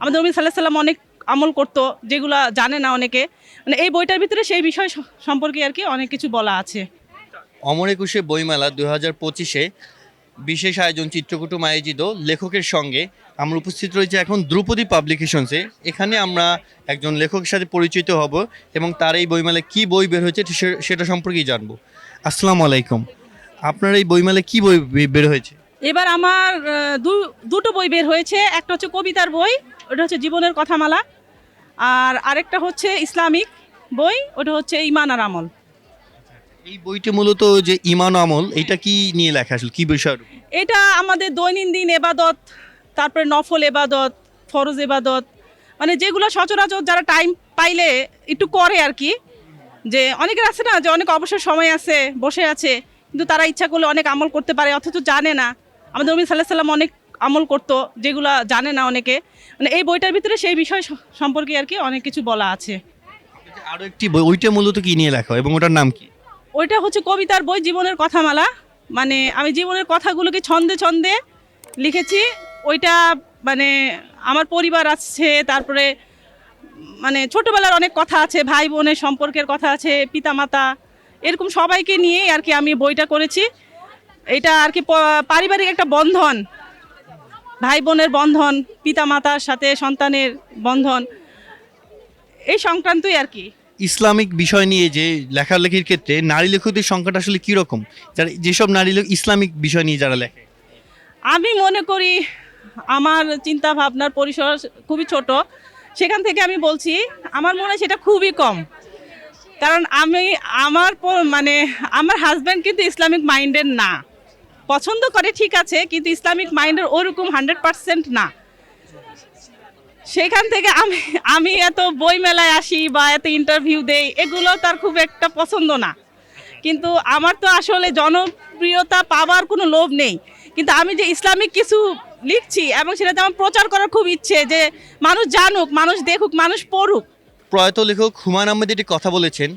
আমাদের নবী সাল্লাহ সাল্লাম অনেক আমল করতো যেগুলা জানে না অনেকে। মানে এই বইটার ভিতরে সেই বিষয় সম্পর্কে আর কি অনেক কিছু বলা আছে। অমর একুশে বইমেলা দু হাজার পঁচিশে বিশেষ আয়োজন চিত্রকুটুম আয়োজিত লেখকের সঙ্গে আমরা উপস্থিত রয়েছে এখন দ্রৌপদী পাবলিকেশনসে। এখানে আমরা একজন লেখকের সাথে পরিচিত হব এবং তার এই বইমেলায় কী বই বের হয়েছে সেটা সম্পর্কেই জানব। আসসালামু আলাইকুম। আপনার এই বইমেলায় কী বই বের হয়েছে? এবার আমার দুটো বই বের হয়েছে। একটা হচ্ছে কবিতার বই ওটা হচ্ছে জীবনের কথামালা। আর আরেকটা হচ্ছে ইসলামিক বই ওটা হচ্ছে ইমান আর আমল। এই বইটি মূলত যে ইমান আমল এটা কি নিয়ে লেখা আসলে? কি বিষয়? এটা আমাদের দৈনন্দিন এবাদত তারপরে নফল এবাদত ফরজ এবাদত মানে যেগুলো সচরাচর যারা টাইম পাইলে একটু করে আর কি। যে অনেকের আছে না যে অনেক অবসর সময় আছে বসে আছে কিন্তু তারা ইচ্ছা করলে অনেক আমল করতে পারে অথচ জানে না। আমাদের নবী সাল্লাহ সাল্লাম অনেক আমল করতো যেগুলো জানে না অনেকে। মানে এই বইটার ভিতরে সেই বিষয় সম্পর্কে আর কি অনেক কিছু বলা আছে। আরও একটি বই ওইটা মূলত কি নিয়ে লেখা এবং ওটার নাম কি? ওইটা হচ্ছে কবিতার বই জীবনের কথামালা। মানে আমি জীবনের কথাগুলোকে ছন্দে ছন্দে লিখেছি। ওইটা মানে আমার পরিবার আছে তারপরে মানে ছোটবেলার অনেক কথা আছে ভাই বোনের সম্পর্কের কথা আছে পিতামাতা এরকম সবাইকে নিয়ে আর কি আমি বইটা করেছি। এটা আর কি পারিবারিক একটা বন্ধন। ভাই বোনের বন্ধন পিতামাতার সাথে সন্তানের বন্ধন এই সংক্রান্তই আর কি। ইসলামিক বিষয় নিয়ে যে লেখালেখির ক্ষেত্রে নারী লেখকদের সংখ্যাটা আসলে কীরকম? যারা যেসব নারী লেখক ইসলামিক বিষয় নিয়ে যারা লেখে। আমি মনে করি আমার চিন্তা ভাবনার পরিসর খুবই ছোট। সেখান থেকে আমি বলছি আমার মনে হয় সেটা খুবই কম। কারণ আমি আমার মানে আমার হাজব্যান্ড কিন্তু ইসলামিক মাইন্ডের না। পছন্দ করে, ঠিক আছে, কিন্তু ইসলামিক মাইন্ডের ওরকম হান্ড্রেড পার্সেন্ট না। সেখান থেকে আমি আমি এত বই মেলায় আসি বা এত ইন্টারভিউ দেই, এগুলো তার খুব একটা পছন্দ না। কিন্তু আমার তো আসলে জনপ্রিয়তা পাওয়ার কোনো লোভ নেই। কিন্তু আমি যে ইসলামিক কিছু লিখছি এবং সেটাতে আমার প্রচার করার খুব ইচ্ছে যে মানুষ জানুক, মানুষ দেখুক, মানুষ পড়ুক। প্রয়াত লেখক হুমায়ুন আহমেদ একটি কথা বলেছেন,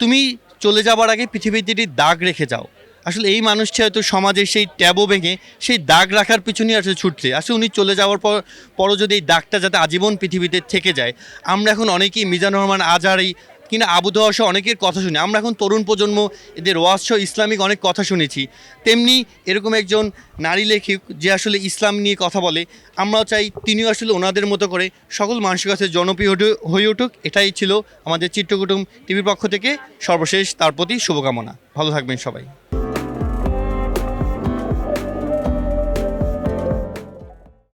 তুমি চলে যাবার আগে পৃথিবীতে দাগ রেখে যাও আসলে এই মানুষটি হয়তো সমাজের সেই ট্যাবও ভেঙে সেই দাগ রাখার পিছনেই আসলে ছুটছে। আসলে উনি চলে যাওয়ার পর পরও যদি এই দাগটা যাতে আজীবন পৃথিবীতে থেকে যায়, আমরা এখন অনেকেই মিজানুর রহমান আজহারি কিনা আবু সহ অনেকের কথা শুনি। আমরা এখন তরুণ প্রজন্ম, এদের ওয়াজ ইসলামিক অনেক কথা শুনেছি। তেমনি এরকম একজন নারী লেখক যে আসলে ইসলাম নিয়ে কথা বলে, আমরাও চাই তিনিও আসলে ওনাদের মতো করে সকল মানুষের কাছে জনপ্রিয় হয়ে উঠুক। এটাই ছিল আমাদের চিত্রকুটুম টিভির পক্ষ থেকে। সর্বশেষ তার প্রতি শুভকামনা। ভালো থাকবেন সবাই।